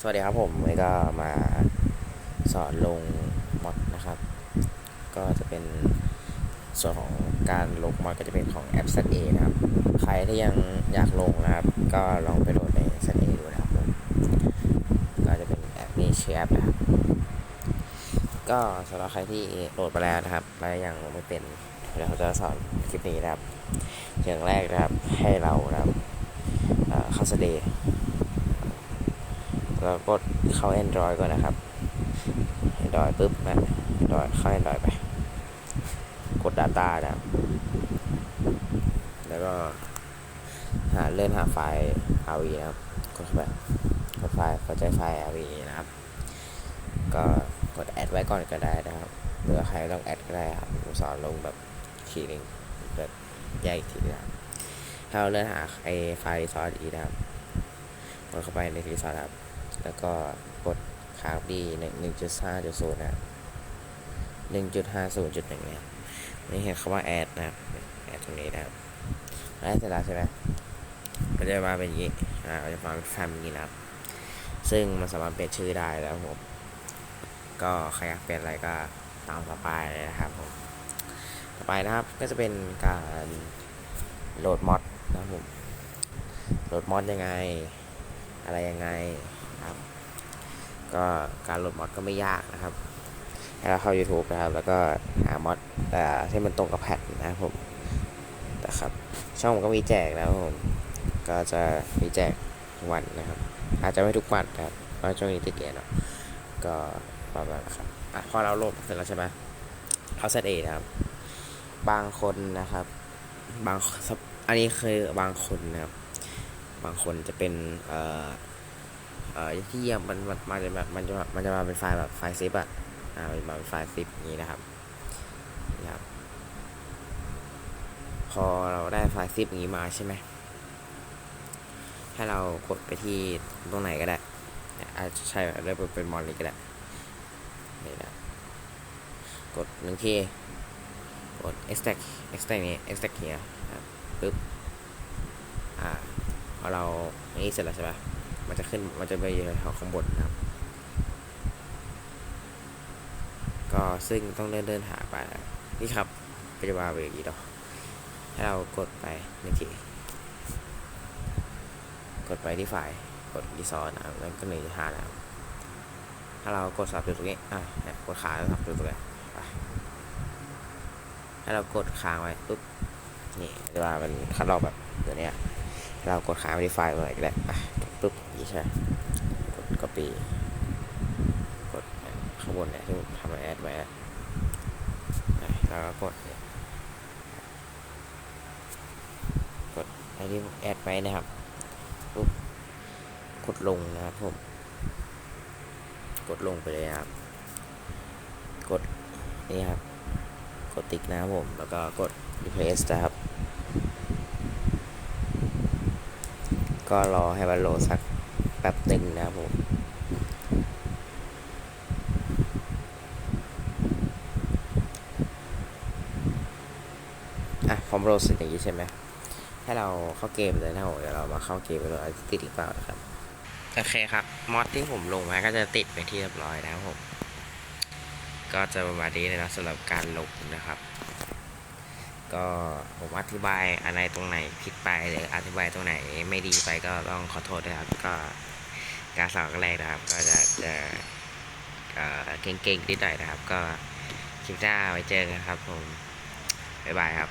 สวัสดีครับผมวันนี้ก็มาสอนลงมอดนะครับ ก็จะเป็นส่วนของการลงมอดก็จะเป็นของแอป z a นะครับ ใครที่ยังอยากลงนะครับ ก็ลองไปโหลดใน z a ดูนะครับผมก็จะเป็นแอปนี้ชื่อแอปนะครับก็สำหรับใครที่โหลดมาแล้วนะครับและยังลงไม่เป็นเดี๋ยวเขาจะสอนคลิปนี้นะครับ อย่างแรกนะครับให้เรานะครับเข้า z a แล้ วกดเข้า Android ก่อนนะครับ Android ปุ๊บนะ Android เข้า Android ไป กด Data นะครับแล้วก็หาเลื่อนหาไฟล์ RV นะครับ กดเข้าไปกดไฟล์เข้าใจไฟล์ RV นะครับ ก็กดแอดไว้ก่อนก็ได้นะครับหรือใครต้องแอดก็ได้ครับผมสอนลงแบบทีหนึงแบบแยกอีกทีนะครับถ้าเราเลื่อนหาไอไฟล์รีซอสอีนะครับกดเข้าไปในรีซอสครับ แล้วก็กดค้างดีหนึ่งหนึ่งจุดห้าจุดศูนย์นะหนึ่งจุดห้าศูนย์จุดหนึ่งเนี่ยนี่เห็นคำว่าแอดนะครับแอดตรงนี้นะครับแอดเสร็จแล้วใช่ไหมก็จะมาเป็นอย่างนี้อ่าจะมาเป็นแฟมอย่างนี้นะครับ ซึ่งมันสามารถเปลี่ยนชื่อได้แล้วผม ก็ใครอยากเปลี่ยนอะไรก็ตามต่อไปเลยนะครับผมต่อไปนะครับก็จะเป็นการโหลดมอดนะครับผมโหลดมอดยังไง อะไรยังไง ครับ ก็การโหลดมอดก็ไม่ยากนะครับให้เราเข้า YouTube นะครับ แล้วก็หามอดแต่ที่มันตรงกับแพทนะครับผมนะครับ ช่องผมก็มีแจกนะครับผมก็จะมีแจกวันนะครับ อาจจะไม่ทุกวันนะครับเพราะช่วงนี้ติดเกมเนาะก็ประมาณนะครับอะพอเราโหลดเสร็จแล้วใช่ไหมเขาเซตเอนะครับ บางคนนะครับ บางอันนี้คือบางคนนะครับ บางคนจะเป็นเอ่อ เอ่อที่เยี่ยมมันมันมันจะแบบมันจะมันจะมาเป็นไฟล์แบบไฟล์ซิปอะอ่ามาเป็นไฟล์ซิปนี้นะครับนี่ครับ พอเราได้ไฟล์ซิปอย่างนี้มาใช่ไหมให้เรากดไปที่ตรงไหนก็ได้อาจจะใช่เริ่มเป็นมอนนี้ก็ได้นี่นะกดหนึ่งทีกด extract extract นี้ extract เนี่ยปึ๊บอ่าพอเราอันนี้เสร็จแล้วใช่ไห มันจะขึ้นมันจะไปอยู่ข้างบนนะครับ ก็ซึ่งต้องเดินเดินหาไปนี่ครับก็จะมาไปอย่างนี้เนาะให้เรากดไปหนึ่งทีกดไปที่ไฟล์กดรีซอสนะแล้วก็หนึ่งหานะถ้าเรากดสับอยู่ตรงนี้อะเนี่ยกดขาแล้วสับอยู่ตรงนี้ให้เรากดค้างไว้ปุ๊บนี่จะว่ามันคัดลอกแบบเดี๋ยวนี้เรากดค้างไปที่ไฟล์อะไรก็ได้อะปุ๊บอย่างนี้ ใช่ กด copy กดข้างบนเนี่ยที่ทำแอดไว้แล้วก็กด กดไอ้ที่แอดไว้นะครับปุ๊บกดลงนะครับผม กดลงไปเลยครับ กดนี่ครับ กดติ๊กนะครับผม แล้วก็กด replace นะครับ ก็รอให้มันโหลดสัก ป๊บหนึ่งนะครับผมอะพอมโหลดเสร็จอย่างนี้ใช่ไหมให้เราเข้าเกมเลยนะผมเดี๋ยวเรามาเข้าเกมไปเลยติดหรือเปล่านะครับ โอเคครับ มอดที่ผมลงมาก็จะติดไปที่เรียบร้อยนะครับผม ก็จะประมาณนี้เลยนะสำหรับการลงนะครับ ก็ผมอธิบายอะไรตรงไหนผิดไปหรืออธิบายตรงไหนไม่ดีไปก็ต้องขอโทษด้วยครับก็ การสอนครั้งแรกนะครับ ก็จะจะเอ่อเก่งๆนิดหน่อยนะครับ ก็คลิปหน้าไว้เจอกันครับผมบ๊ายบายครับ